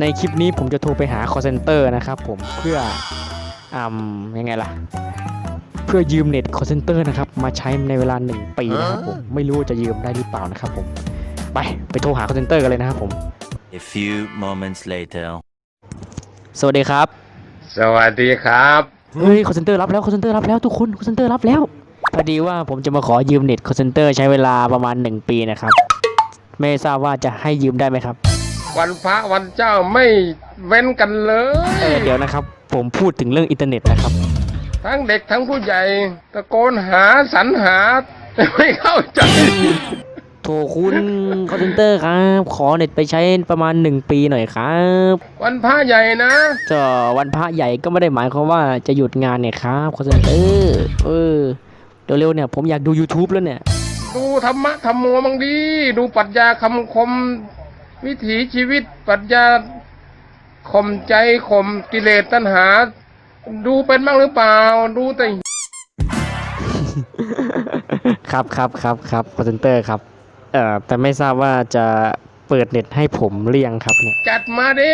ในคลิปนี้ผมจะโทรไปหา call center นะครับผมเพื่ออ่ายังไงล่ะ เพื่อยืมเน็ต call center นะครับ มาใช้ในเวลา 1 ปีนะครับผม ไม่รู้ว่าจะยืมได้หรือเปล่านะครับผม ไปไปโทรหา call center กันเลยนะครับผม A few moments later. สวัสดีครับ สวัสดีครับ เฮ้ย call center รับแล้ว call center รับแล้วทุกคน call center รับแล้ว พอดีว่าผมจะมาขอยืมเน็ต call center ใช้เวลาประมาณ 1 ปีนะครับ ไม่ทราบว่าจะให้ยืมได้ไหมครับ วันพระวันเจ้าไม่เว้นกันเลเอยอเดี๋ยวนะครับ ผมพูดถึงเรื่องอินเทอร์เน็ตนะครับ ทั้งเด็กทั้งผู้ใหญ่ตะโกนหาสรรหาแต่ไม่เข้าใจโทรคุณ call center ครับ ขอเน็ตไปใช้ประมาณ 1 ปีหน่อยครับ วันพระใหญ่นะก็วันพระใหญ่ก็ไม่ได้หมายความว่าจะหยุดงานเนี่ยครับ call center เออเร็วๆเนี่ยผมอยากดู YouTube แล้วเนี่ย ดูธรรมะธรรมโมบังดี ดูปรัชญาคำคม วิถีชีวิตปรัชญาข่มใจข่มกิเลสตัณหา ดูเป็นบ้างหรือเปล่า ดูแต่ ครับครับครับครับ call center ครับ เอ่อแต่ไม่ทราบว่าจะเปิดเน็ตให้ผมหรือยังครับเนี่ยจัดมาดิ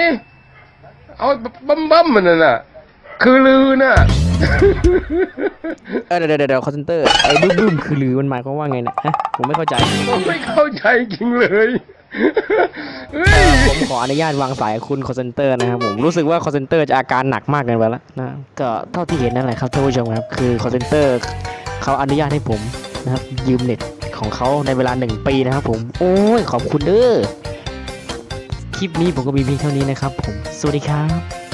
เอาบัมบัมมันน่ะ คือลือน่ะ เออเดี๋ยวเดี๋ยวเดี๋ยว call center ไอ้บึ้มบึ้มคือหรือมันหมายความว่าไงเนี่ยฮะผมไม่เข้าใจ ผมไม่เข้าใจจริงเลยเฮ้ย ผมขออนุญาตวางสายคุณคอสเซนเตอร์นะครับผมรู้สึกว่าคอสเซนเตอร์จะอาการหนักมากเกินไปแล้วนะก็เท่าที่เห็นนั่นแหละครับท่านผู้ชมครับคือคอสเซนเตอร์เขาอนุญาตให้ผมนะครับยืมเน็ตของเขาในเวลาหนึ่งปีนะครับผมโอ้ยขอบคุณเด้อคลิปนี้ผมก็มีเพียงเท่านี้นะครับผมสวัสดีครับ